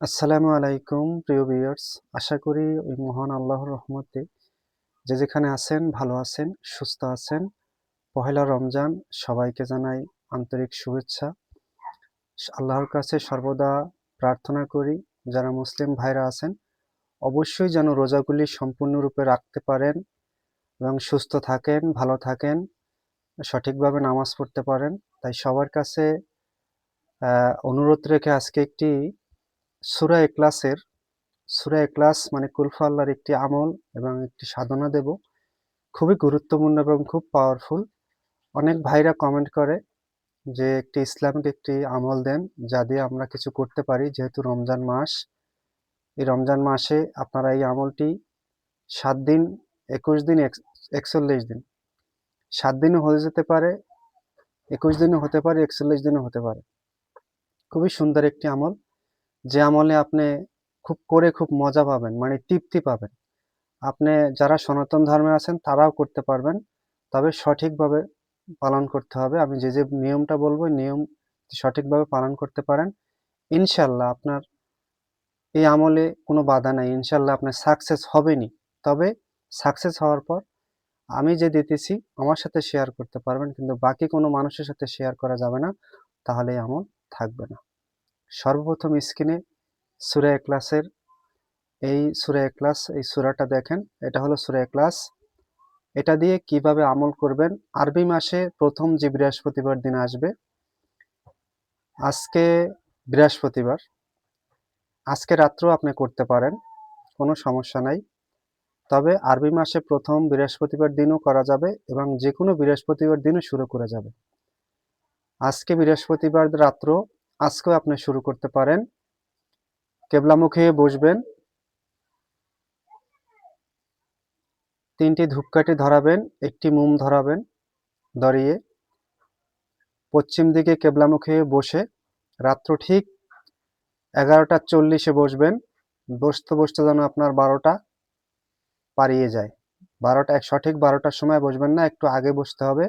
আসসালামু আলাইকুম, প্রিয় ভিউয়ার্স। আশা করি ওই মহান আল্লাহর রহমতে যে যেখানে আছেন, ভালো আছেন, সুস্থ আছেন। পহেলা রমজান, সবাইকে জানাই আন্তরিক শুভেচ্ছা। আল্লাহর কাছে সর্বদা প্রার্থনা করি, যারা মুসলিম ভাইরা আছেন, অবশ্যই যেন রোজাগুলি সম্পূর্ণরূপে রাখতে পারেন এবং সুস্থ থাকেন, ভালো থাকেন, সঠিকভাবে নামাজ পড়তে পারেন। তাই সবার কাছে অনুরোধ রেখে আজকে একটি সুরা এক্লাসের সুরা এক্লাস মানে কুলফা আল্লাহর একটি আমল এবং একটি সাধনা দেব। খুবই গুরুত্বপূর্ণ এবং খুব পাওয়ারফুল অনেক ভাইরা কমেন্ট করে যে একটি ইসলামিক একটি আমল দেন, যা দিয়ে আমরা কিছু করতে পারি, যেহেতু রমজান মাস। এই রমজান মাসে আপনারা এই আমলটি সাত দিন, একুশ দিন একচল্লিশ দিন। সাত দিনও হয়ে যেতে পারে, একুশ দিনও হতে পারে, একচল্লিশ দিনও হতে পারে। খুবই সুন্দর একটি আমল। যে আমলে আপনি খুব করে খুব মজা পাবেন মানে তৃপ্তি পাবেন। আপনি যারা সনাতন ধর্মে আছেন তারাও করতে পারবেন, তবে সঠিকভাবে পালন করতে হবে। আমি যে যে নিয়মটা বলব নিয়ম সঠিকভাবে পালন করতে পারেন। ইনশাল্লাহ আপনার এই আমলে কোনো বাধা নাই। ইনশাল্লাহ আপনার সাকসেস হবেনি তবে সাকসেস হওয়ার পর আমি যে দিতেছি, আমার সাথে শেয়ার করতে পারবেন, কিন্তু বাকি কোনো মানুষের সাথে শেয়ার করা যাবে না। তাহলে আমল থাকবে না। সর্বপ্রথম স্ক্রিনে সুরা ক্লাসের এই সুরা ক্লাস এই সুরাটা দেখেন, এটা হলো সুরা ক্লাস এটা দিয়ে কীভাবে আমল করবেন? আরবি মাসে প্রথম যে বৃহস্পতিবার দিন আসবে, আজকে বৃহস্পতিবার, আজকে রাত্রেও আপনি করতে পারেন, কোনো সমস্যা নাই। তবে আরবি মাসে প্রথম বৃহস্পতিবার দিনও করা যাবে এবং যে কোনো বৃহস্পতিবার দিনও শুরু করা যাবে। আজকে বৃহস্পতিবার রাত্র আজকেও আপনি শুরু করতে পারেন। কেবলামুখে বসবেন। তিনটি ধূপকাঠি ধরাবেন, একটি মোম ধরাবেন ধরিয়ে পশ্চিম দিকে কেবলামুখে বসে রাত্র ঠিক এগারোটা চল্লিশে বসবেন। বসতে বসতে যেন আপনার বারোটা পারিয়ে যায়। বারোটা, এক সঠিক বারোটার সময় বসবেন না, একটু আগে বসতে হবে।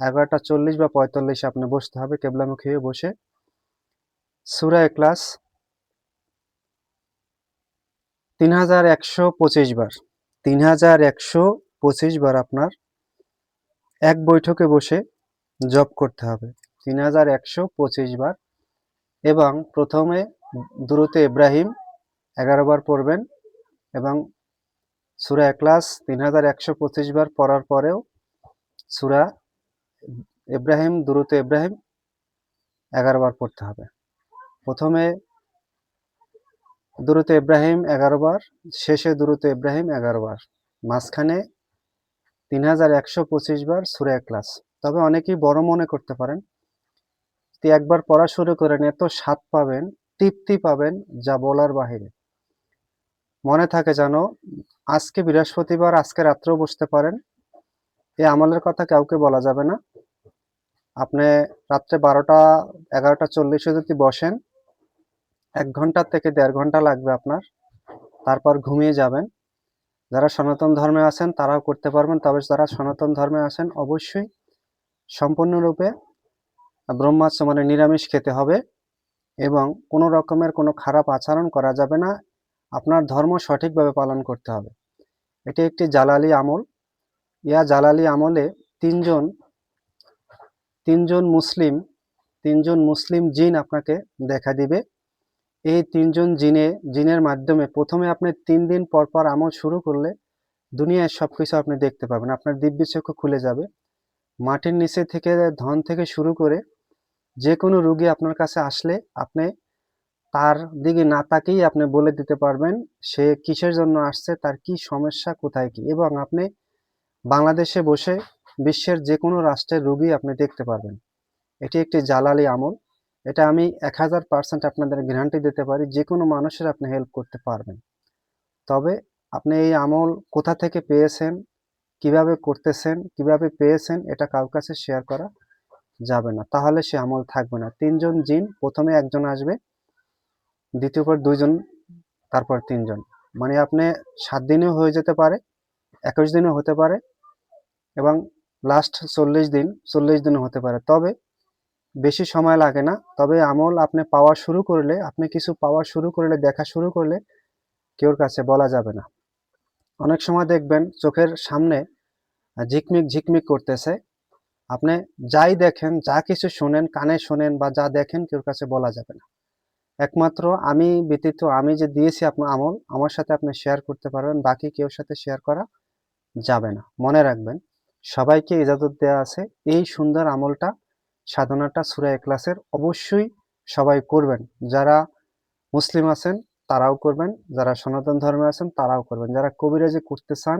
এগারোটা চল্লিশ বা পঁয়তাল্লিশে আপনি বসতে হবে, কেবলামুখী হয়ে বসে সুরা ক্লাস তিন হাজার একশো পঁচিশ বার। তিন হাজার একশো পঁচিশ বার আপনার এক বৈঠকে বসে জব করতে হবে। তিন হাজার একশো পঁচিশ বার এবং প্রথমে দ্রুতে ইব্রাহিম এগারো বার পড়বেন এবং সুরা একলাস তিন হাজার একশো পঁচিশ বার পড়ার পরেও সুরা ইব্রাহিম, দ্রুত ইব্রাহিম এগারো বার পড়তে হবে। প্রথমে দুরুতে ইব্রাহিম এগারো বার, শেষে দুরুতে ইব্রাহিম এগারো বার। মাঝখানে তিন হাজার একশো পঁচিশ বার সুরে ক্লাস তবে অনেকেই বড় মনে করতে পারেন একবার পড়া শুরু করেন এত স্বাদ পাবেন, তৃপ্তি পাবেন যা বলার বাহিরে। মনে থাকে যেন আজকে বৃহস্পতিবার, আজকে রাত্রেও বসতে পারেন। এ আমলের কথা কাউকে বলা যাবে না। আপনি রাত্রে বারোটা, এগারোটা চল্লিশে যদি বসেন এক ঘণ্টা থেকে দেড় ঘণ্টা লাগবে আপনার। তারপর ঘুমিয়ে যাবেন। যারা সনাতন ধর্মে আছেন তারাও করতে পারবেন, তবে যারা সনাতন ধর্মে আছেন অবশ্যই সম্পূর্ণরূপে ব্রহ্মাস্ত্র মানে নিরামিষ খেতে হবে এবং কোনো রকমের কোনো খারাপ আচরণ করা যাবে না। আপনার ধর্ম সঠিকভাবে পালন করতে হবে। এটি একটি জালালি আমল। ইয়া জালালি আমলে তিনজন তিনজন মুসলিম তিনজন মুসলিম জিন আপনাকে দেখা দিবে। এই তিনজন জিনে, জিনের মাধ্যমে প্রথমে আপনি তিন দিন পর পর আমল শুরু করলে দুনিয়ায় সব কিছু আপনি দেখতে পাবেন। আপনার দিব্য চক্ষু খুলে যাবে। মাটির নিচে থেকে, ধন থেকে শুরু করে যে কোনো রুগী আপনার কাছে আসলে আপনি তার দিকে না তাকেই আপনি বলে দিতে পারবেন, সে কিসের জন্য আসছে, তার কি সমস্যা, কোথায় কি? এবং আপনি বাংলাদেশে বসে বিশ্বের যে কোনো রাষ্ট্রের রুগী আপনি দেখতে পারবেন। এটি একটি জালালি আমল। এটা আমি এক হাজার পার্সেন্ট আপনাদের গ্যারান্টি দিতে পারি যে কোনো মানুষের আপনি হেল্প করতে পারবেন। তবে আপনি এই আমল কোথা থেকে পেয়েছেন, কীভাবে করতেছেন, কীভাবে পেয়েছেন, এটা কারোর কাছে শেয়ার করা যাবে না। তাহলে সে আমল থাকবে না। তিনজন জিন, প্রথমে একজন আসবে, দ্বিতীয় পর দুইজন, তারপর তিনজন। মানে আপনি সাত দিনেও হয়ে যেতে পারে, একুশ দিনও হতে পারে, এবং লাস্ট চল্লিশ দিন, চল্লিশ দিনও হতে পারে। তবে বেশি সময় লাগে না। তবে আমল আপনি পাওয়া শুরু করলে, আপনি কিছু পাওয়া শুরু করলে, দেখা শুরু করলে কেউর কাছে বলা যাবে না। অনেক সময় দেখবেন চোখের সামনে ঝিকমিক ঝিকমিক করতেছে। আপনি যাই দেখেন, যা কিছু শোনেন, কানে শোনেন বা যা দেখেন, কেউর কাছে বলা যাবে না। একমাত্র আমি ব্যতীত আমি যে দিয়েছি আপনার আমল, আমার সাথে আপনি শেয়ার করতে পারবেন, বাকি কেউ সাথে শেয়ার করা যাবে না। মনে রাখবেন, সবাইকে ইজাজত দেওয়া আছে। এই সুন্দর আমলটা সাধনাটা সুরা এক্লাসের অবশ্যই সবাই করবেন। যারা মুসলিম আছেন, তারাও করবেন। যারা সনাতন ধর্মে আছেন, তারাও করবেন। যারা কবিরাজি করতে চান,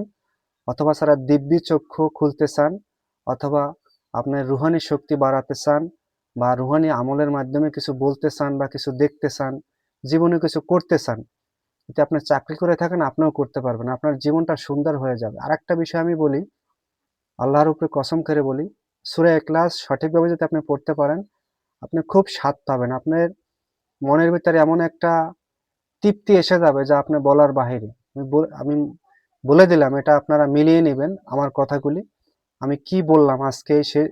অথবা যারা দিব্যি চক্ষু খুলতে চান, অথবা আপনার রুহানি শক্তি বাড়াতে চান, বা রুহানি আমলের মাধ্যমে কিছু বলতে চান, বা কিছু দেখতে চান, জীবনে কিছু করতে চান, যদি আপনি চাকরি করে থাকেন, আপনিও করতে পারবেন। আপনার জীবনটা সুন্দর হয়ে যাবে। আর একটা বিষয় আমি বলি, আল্লাহর উপরে কসম করে বলি সুরে ক্লাস সঠিকভাবে যদি আপনি পড়তে পারেন, আপনি খুব স্বাদ পাবেন। আপনার মনের ভিতরে এমন একটা তৃপ্তি এসে যাবে যা আপনি বলার বাহিরে। আমি বলে দিলাম, এটা আপনারা মিলিয়ে নেবেন আমার কথাগুলি। আমি কি বললাম, আজকে সে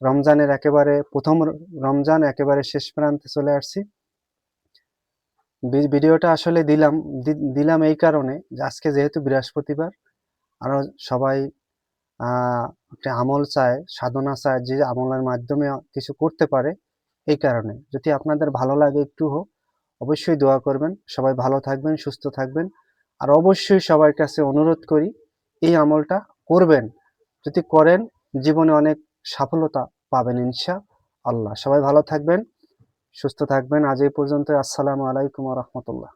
রমজানের একেবারে প্রথম রমজান একেবারে শেষ প্রান্তে চলে আসছি। ভিডিওটা আসলে দিলাম দিলাম এই কারণে আজকে যেহেতু বৃহস্পতিবার আরও সবাই একটা আমল চায়, সাধনা চায়, যে আমলের মাধ্যমে কিছু করতে পারে এই কারণে। যদি আপনাদের ভালো লাগে একটু হোক অবশ্যই দোয়া করবেন। সবাই ভালো থাকবেন, সুস্থ থাকবেন। আর অবশ্যই সবার কাছে অনুরোধ করি, এই আমলটা করবেন। যদি করেন, জীবনে অনেক সফলতা পাবেন ইনশা আল্লাহ। সবাই ভালো থাকবেন, সুস্থ থাকবেন। আজ এই পর্যন্ত আসসালামু আলাইকুম রহমতুল্লাহ।